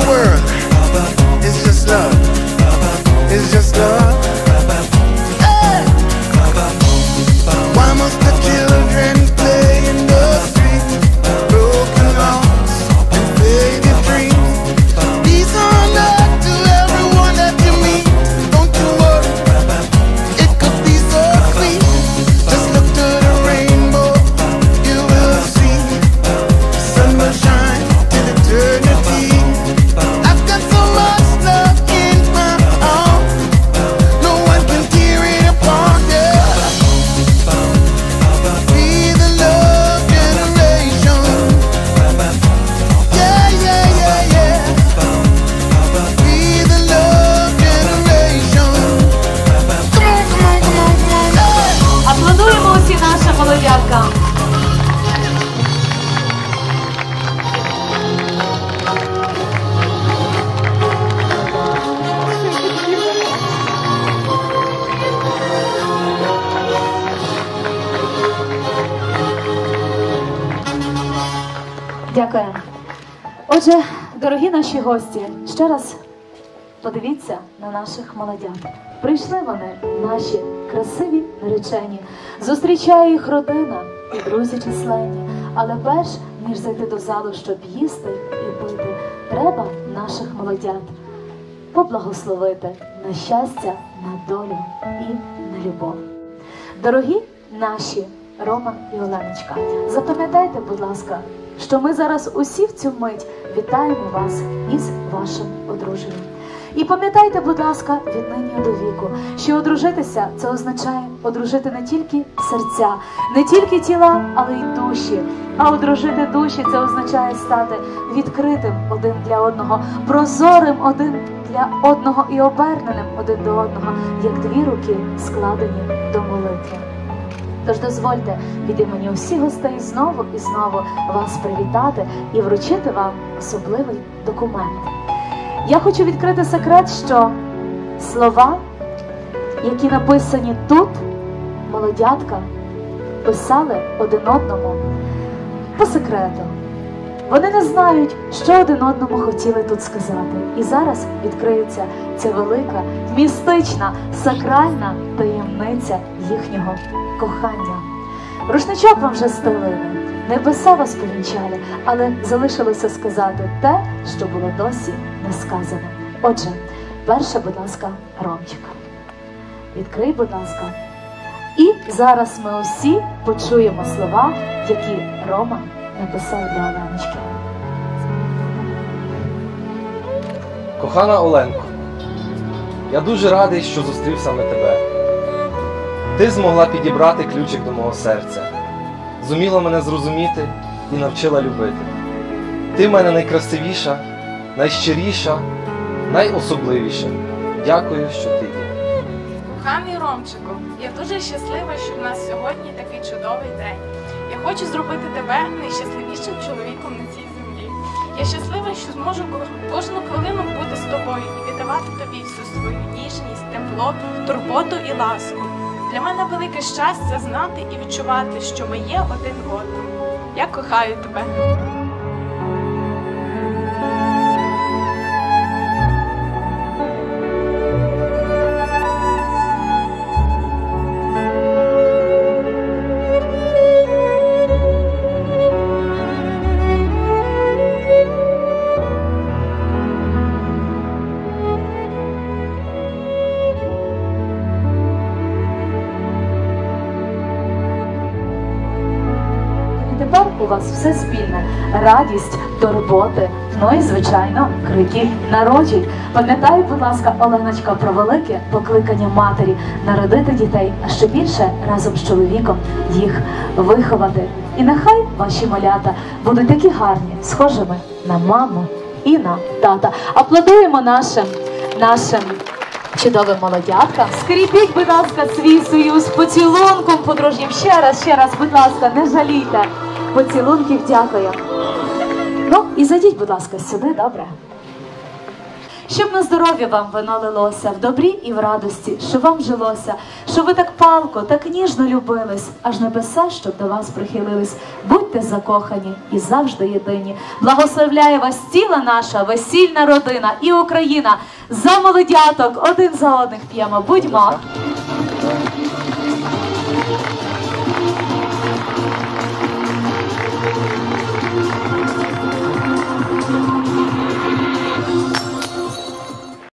the world. Дякую. Отже, дорогі наші гості, ще раз Подивіться на наших молодят. Прийшли вони, наші красиві наречені. Зустрічає їх родина і друзі численні. Але перш ніж зайти до залу, щоб їсти і пити, треба наших молодят поблагословити на щастя, на долю і на любов. Дорогі наші Роман і Оленочка, запам'ятайте, будь ласка, що ми зараз усі в цю мить вітаємо вас із вашим одруженням. І пам'ятайте, будь ласка, віднині до віку, що одружитися це означає одружити не тільки серця, не тільки тіла, але й душі. А одружити душі це означає стати відкритим один для одного, прозорим один для одного і оберненим один до одного, як дві руки складені до молитви. Тож дозвольте від імені усіх гостей знову і знову вас привітати і вручити вам особливий документ. Я хочу відкрити секрет, що слова, які написані тут, молодятка, писали один одному по секрету. Вони не знають, що один одному хотіли тут сказати. І зараз відкриється ця велика, містична, сакральна таємниця їхнього кохання. Рушничок вам вже стелили, небеса вас повінчали, але залишилося сказати те, що було досі не сказано. Отже, перше, будь ласка, Ромчика. Відкрий, будь ласка. І зараз ми усі почуємо слова, які Рома написав для Оленочки. Кохана Оленко, я дуже радий, що зустрів саме тебе. Ти змогла підібрати ключик до мого серця, зуміла мене зрозуміти і навчила любити. Ти в мене найкрасивіша, найщиріша, найособливіша. Дякую, що ти є. Коханий Ромчику, я дуже щаслива, що в нас сьогодні такий чудовий день. Хочу зробити тебе найщасливішим чоловіком на цій землі. Я щаслива, що зможу ко- кожну хвилину бути з тобою і віддавати тобі всю свою ніжність, тепло, турботу і ласку. Для мене велике щастя знати і відчувати, що ми є один в одному. Я кохаю тебе. У вас все спільне: радість до роботи. Ну і звичайно, крики народжень. Пам'ятай, будь ласка, Оленочка, про велике покликання матері народити дітей, а ще більше разом з чоловіком їх виховати. І нехай ваші малята будуть такі гарні, схожими на маму і на тата. Аплодуємо нашим нашим чудовим молодяткам. Скріпіть, будь ласка, свій союз поцілунком подружнім. Ще раз, ще раз, будь ласка, не жалійте. Поцілунків дякую. Ну і зайдіть, будь ласка, сюди, добре. щоб на здоров'я вам вино лилося, в добрі і в радості, щоб вам жилося, щоб ви так палко, так ніжно любились, аж небеса, щоб до вас прихилились. Будьте закохані і завжди єдині. Благословляє вас ціла наша весільна родина і Україна. За молодяток один за одних п'ємо. Будьмо.